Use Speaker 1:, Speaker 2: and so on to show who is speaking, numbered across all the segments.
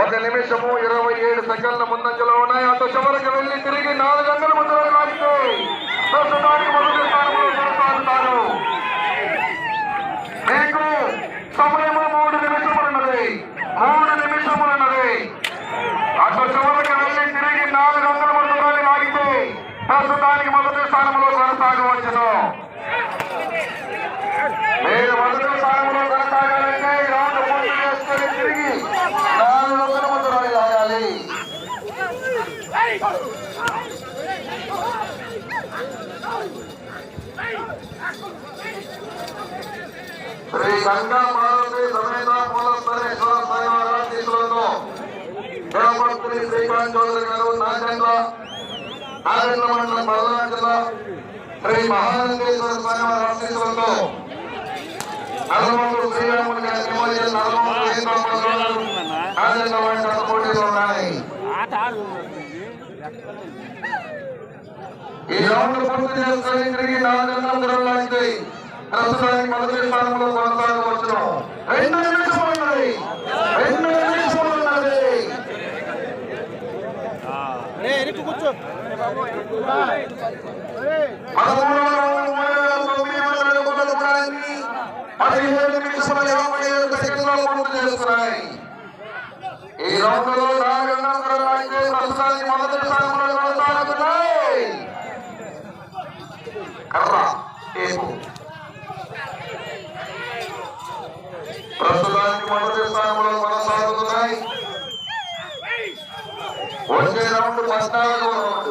Speaker 1: ఒక నిమిషము ఇరవై ఏడు సెకండ్ల ముందంజలో ఉన్నాయి. అటు చివరికి వెళ్ళి తిరిగి నాలుగు గంటల ముందు లాగితే ప్రస్తుతానికి మొదటి స్థానంలో కొనసాగుతారు. మీకు సమయము మూడు నిమిషములున్నది. మూడు నిమిషములున్నది. అటు చివరికి తిరిగి నాలుగు వందల మూడు లాగితే ప్రస్తుతానికి మొదటి స్థానంలో కొనసాగవచ్చును మీరు మొదటి స్థానంలో కొనసాగాలంటే ఈ రౌండ్ పూర్తి చేసుకొని తిరిగి నాలుగు వందల మూడు దూరాన్ని లాగాలి శ్రీ గంగా పార్వతి సమేత మూలస్థరేశ్వర స్వయంవర తీసులను దేవపత్రి శ్రీకాంత్ చౌదరి గారు నాగేంద్ర నాగేంద్ర మండలం పల్నాడు జిల్లా శ్రీ మహానందేశ్వర స్వయంవర ఆశీస్సులతో నల్లమూరు శ్రీరాములు గారి నిమోజన్ నల్లమూరు సీతారామరాజు గారు నాగేంద్ర మండలం ఈ రౌండ్ పూర్తి చేసుకొని తిరిగి నాలుగు వందల లాంటి ప్రస్తుతానికి మొదటి స్థానంలో కొనసాగవచ్చును రెండు నిమిషములు ఉన్నది రెండు నిమిషములు ఉన్నది పదమూడవ రౌండ్ మూడు వేల తొమ్మిది వందల అడుగులు దూరాన్ని పదిహేడు నిమిషముల యాభై ఏడు సెకండ్లు పూర్తి చేస్తున్నాయి ఈ రౌండ్లో నాలుగు ప్రస్తుతానికి మొదటి స్థానంలో కొనసాగుతున్నాయి కర్ర టేపు ప్రస్తుతానికి మొదటి స్థానంలో కొనసాగుతున్నాయి వచ్చే రౌండ్ పద్నాలుగు రౌండ్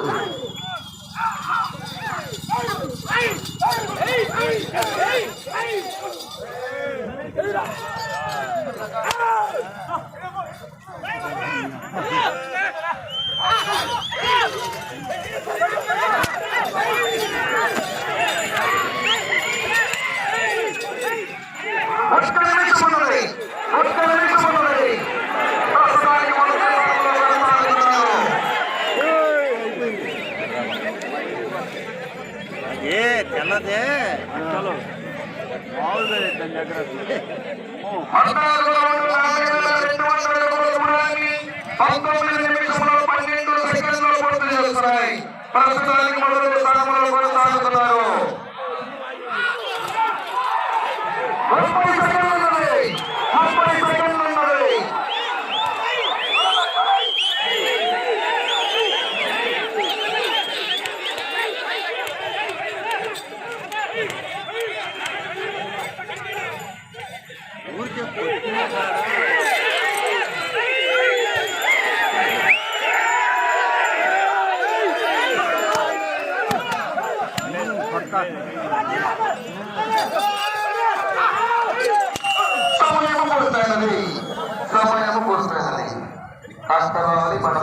Speaker 1: ఒక్క నిమిషం ఉన్నది ఒక్క నిమిషం ఉన్నది ప్రస్తుతానికి మొదటి స్థానంలో కొనసాగుతున్నారు
Speaker 2: ఏ తెల్లదే చలో మామూలుగా దాని దగ్గర
Speaker 1: పద్నాలుగు రౌండ్ నాలుగు వేల రెండు వందల అడుగుల దూరాన్ని పంతొమ్మిది నిమిషంలో పన్నెండు సెకండ్లు పూర్తి చేస్తున్నాయి. ప్రస్తుతానికి మొదటి స్థానంలో కొనసాగుతున్నారు.
Speaker 2: పక్క